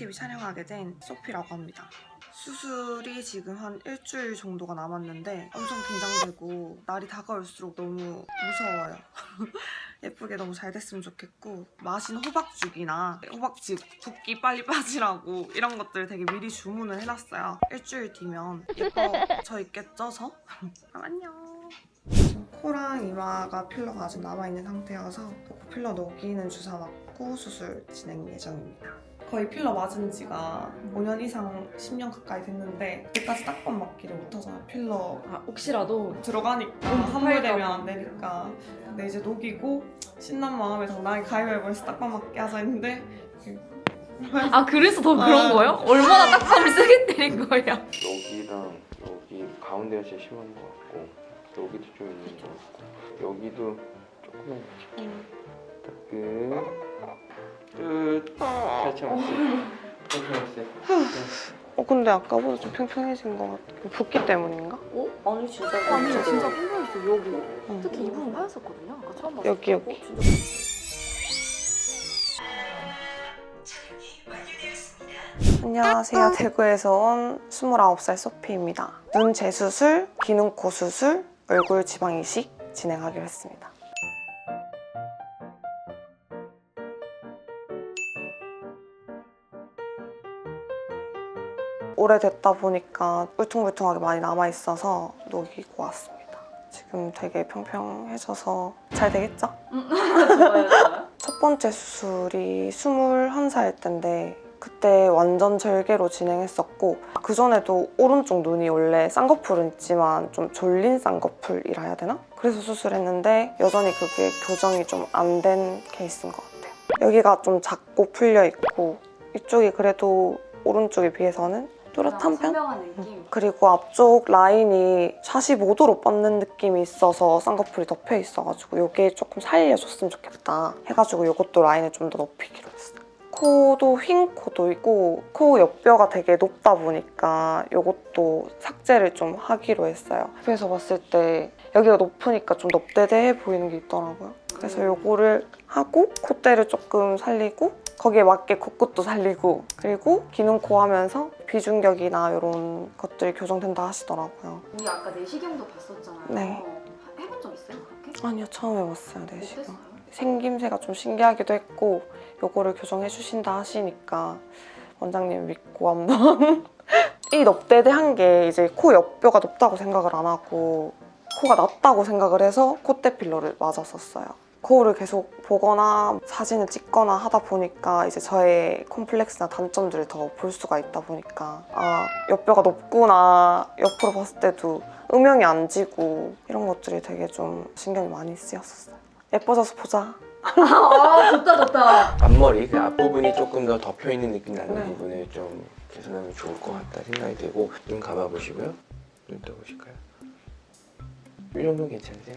TV 촬영하게 된 소피라고 합니다. 수술이 지금 한 일주일 정도가 남았는데 엄청 긴장되고 날이 다가올수록 너무 무서워요. 예쁘게 너무 잘 됐으면 좋겠고 맛있는 호박죽이나 호박즙 붓기 빨리 빠지라고 이런 것들 되게 미리 주문을 해놨어요. 일주일 뒤면 예뻐져 있겠죠, 저? 그럼 안녕. 지금 코랑 이마가 필러가 아직 남아있는 상태여서 필러 녹이는 주사 맞고 수술 진행 예정입니다. 거의 필러 맞은 지가 5년 이상 10년 가까이 됐는데 그때까지 딱밤 맞기를 못하잖아요. 필러 아 혹시라도 들어가니까 함몰되면 안 되니까 근데 이제 녹이고 신난 마음에 당당히 가위바위보해서 딱밤 맞게 하자 했는데 아 그래서 더 그런 아. 거예요? 얼마나 딱밤을 세게 때린 거예요? 여기랑 여기 가운데가 제일 심한 것 같고 여기도 좀 있는 것 같고 여기도 조금만 끝. 잘 참았어요. 어 근데 아까보다 좀 평평해진 것 같아 붓기 때문인가? 어? 아니 진짜 아니 진짜 진짜 풍부했어 여기 어. 특히 이 부분 하였었거든요 아까 처음 봤을 여기, 때. 여기. 어, 진짜 안녕하세요. 대구에서 온 29살 소피입니다. 눈 재수술, 기능코 수술, 얼굴 지방 이식 진행하기로 했습니다. 오래됐다 보니까 울퉁불퉁하게 많이 남아있어서 녹이고 왔습니다. 지금 되게 평평해져서 잘 되겠죠? 좋아요 좋아요 첫 번째 수술이 21살 때인데 그때 완전 절개로 진행했었고 그 전에도 오른쪽 눈이 원래 쌍꺼풀은 있지만 좀 졸린 쌍꺼풀이라 해야 되나? 그래서 수술했는데 여전히 그게 교정이 좀 안 된 케이스인 것 같아요. 여기가 좀 작고 풀려 있고 이쪽이 그래도 오른쪽에 비해서는 뚜렷한 편? 느낌 그리고 앞쪽 라인이 45도로 뻗는 느낌이 있어서 쌍꺼풀이 덮여 있어가지고 이게 조금 살려줬으면 좋겠다 해가지고 이것도 라인을 좀 더 높이기로 했어요. 코도 휜 코도 있고 코 옆뼈가 되게 높다 보니까 이것도 삭제를 좀 하기로 했어요. 옆에서 봤을 때 여기가 높으니까 좀 넙대대해 보이는 게 있더라고요. 그래서 요거를 하고 콧대를 조금 살리고 거기에 맞게 코끝도 살리고 그리고 기능코 하면서 비중격이나 이런 것들이 교정된다 하시더라고요. 우리 아까 내시경도 봤었잖아요 네. 해본 적 있어요 그렇게? 아니요 처음 해봤어요 네 어땠어요? 생김새가 좀 신기하기도 했고 요거를 교정해 주신다 하시니까 원장님 믿고 한번 이 넙대대 한 게 이제 코 옆뼈가 높다고 생각을 안 하고 코가 낮다고 생각을 해서 콧대 필러를 맞았었어요. 거울을 계속 보거나 사진을 찍거나 하다 보니까 이제 저의 콤플렉스나 단점들을 더 볼 수가 있다 보니까 아 옆뼈가 높구나 옆으로 봤을 때도 음영이 안 지고 이런 것들이 되게 좀 신경이 많이 쓰였었어요. 예뻐져서 보자. 아 좋다 좋다 앞머리 그 앞부분이 조금 더 덮여 있는 느낌 나는 네. 부분을 좀 개선하면 좋을 것 같다 생각이 되고 눈 감아 보시고요. 눈 떠 보실까요? 이 정도 는 괜찮으세요?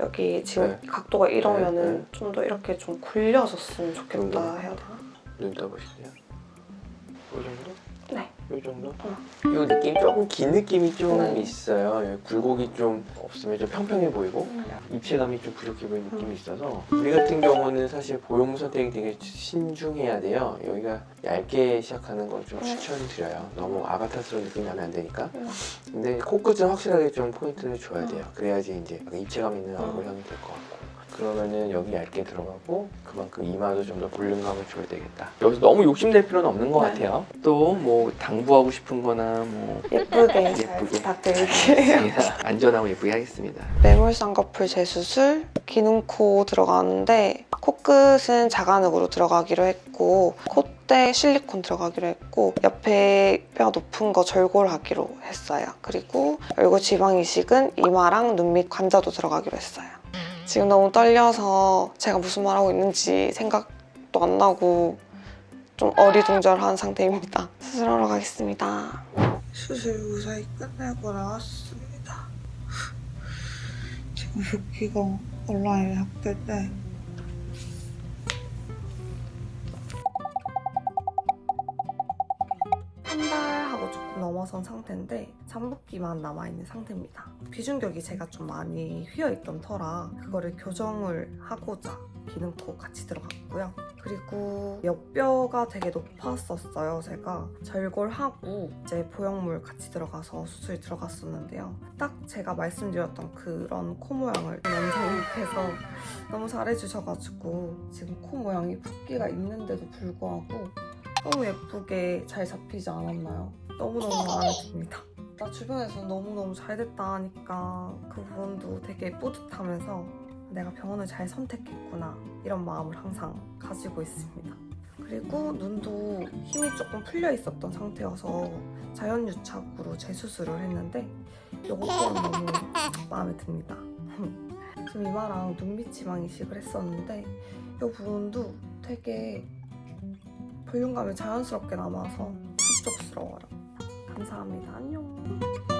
여기 지금 네. 각도가 이러면은 네, 좀더 이렇게 좀 굴려졌으면 좋겠다 네. 해야 되나? 눈 떠 보실래요? 이 정도? 네. 이 정도? 어. 이 느낌 조금 긴 느낌이 좀 네. 있어요. 여기 굴곡이 좀 없으면 좀 평평해 보이고 음. 입체감이 좀 부족해 보이는 느낌이 있어서 우리 같은 경우는 사실 보형 선택이 되게 신중해야 돼요. 여기가 얇게 시작하는 걸좀 네. 추천드려요. 너무 아바타스러운 느낌이 나면 안 되니까. 음. 근데 코끝은 확실하게 좀 포인트를 줘야 돼요. 그래야지 이제 입체감 있는 얼굴형이 될 것 같고. 그러면은 여기 얇게 들어가고 그만큼 이마도 좀 더 볼륨감을 줘야 되겠다. 여기서 너무 욕심낼 필요는 없는 것 네. 같아요. 또 뭐 당부하고 싶은 거나 뭐 예쁘게 잘 예쁘게. 부탁드릴게요. 알겠습니다. 안전하고 예쁘게 하겠습니다. 매몰 쌍꺼풀 재수술, 기능코 들어가는데 코끝은 자간으로 들어가기로 했고 콧대 실리콘 들어가기로 했고 옆에 뼈 높은 거 절골하기로 했어요. 그리고 얼굴 지방 이식은 이마랑 눈 밑 관자도 들어가기로 했어요. 지금 너무 떨려서 제가 무슨 말 하고 있는지 생각도 안 나고 좀 어리둥절한 상태입니다. 수술하러 가겠습니다. 수술 무사히 끝내고 나왔습니다. 지금 붓기가 온라인에 확대 때 넘어선 상태인데 잠붓기만 남아있는 상태입니다. 비중격이 제가 좀 많이 휘어있던 터라 그거를 교정을 하고자 기능코 같이 들어갔고요. 그리고 옆뼈가 되게 높았었어요, 제가. 절골하고 이제 보형물 같이 들어가서 수술 들어갔었는데요. 딱 제가 말씀드렸던 그런 코 모양을 원장님께서 너무 잘해주셔가지고 지금 코 모양이 붓기가 있는데도 불구하고 너무 예쁘게 잘 잡히지 않았나요? 너무너무 마음에 듭니다. 나 주변에서 너무너무 잘 됐다 하니까 그 부분도 되게 뿌듯하면서 내가 병원을 잘 선택했구나 이런 마음을 항상 가지고 있습니다. 그리고 눈도 힘이 조금 풀려 있었던 상태여서 자연 유착으로 재수술을 했는데 이것 또한 너무 마음에 듭니다. 지금 이마랑 눈밑 지방 이식을 했었는데 이 부분도 되게 볼륨감이 자연스럽게 남아서 흡족스러워요. 감사합니다. 안녕.